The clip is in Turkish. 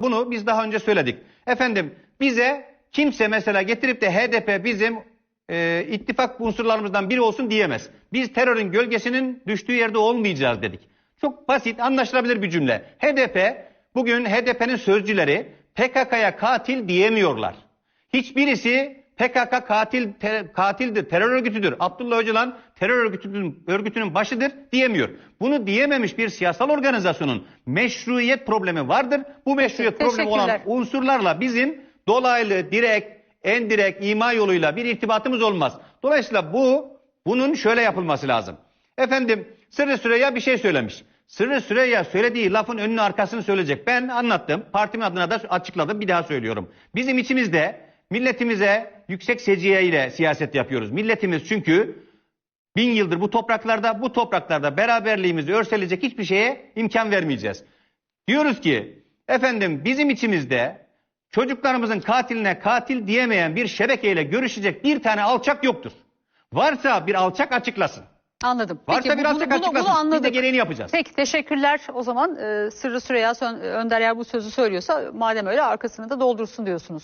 Bunu biz daha önce söyledik. Efendim bize kimse mesela getirip de HDP bizim e, ittifak unsurlarımızdan biri olsun diyemez. Biz terörün gölgesinin düştüğü yerde olmayacağız dedik. Çok basit anlaşılabilir bir cümle. HDP bugün HDP'nin sözcüleri PKK'ya katil diyemiyorlar. Hiçbirisi PKK katil te- katildir, terör örgütüdür. Abdullah Öcalan terör örgütünün örgütünün başıdır diyemiyor. Bunu diyememiş bir siyasal organizasyonun meşruiyet problemi vardır. Bu meşruiyet problemi olan unsurlarla bizim dolaylı, direkt, endirekt, ima yoluyla bir irtibatımız olmaz. Dolayısıyla bu bunun şöyle yapılması lazım. Efendim Sırrı Süreyya bir şey söylemiş. Sırrı Süreyya söylediği lafın önünü arkasını söyleyecek. Ben anlattım. Partimin adına da açıkladım. Bir daha söylüyorum. Bizim içimizde milletimize yüksek seciye ile siyaset yapıyoruz. Milletimiz çünkü bin yıldır bu topraklarda, bu topraklarda beraberliğimizi örseleyecek hiçbir şeye imkan vermeyeceğiz. Diyoruz ki efendim bizim içimizde çocuklarımızın katiline katil diyemeyen bir şebekeyle görüşecek bir tane alçak yoktur. Varsa bir alçak açıklasın. Anladım. Varsa Peki, bir bu- alçak bunu, bunu, açıklasın. bunu Biz de anladık. gereğini yapacağız. Peki teşekkürler. O zaman e, Sırrı Süreyya Sön- Önder eğer bu sözü söylüyorsa madem öyle arkasını da doldursun diyorsunuz.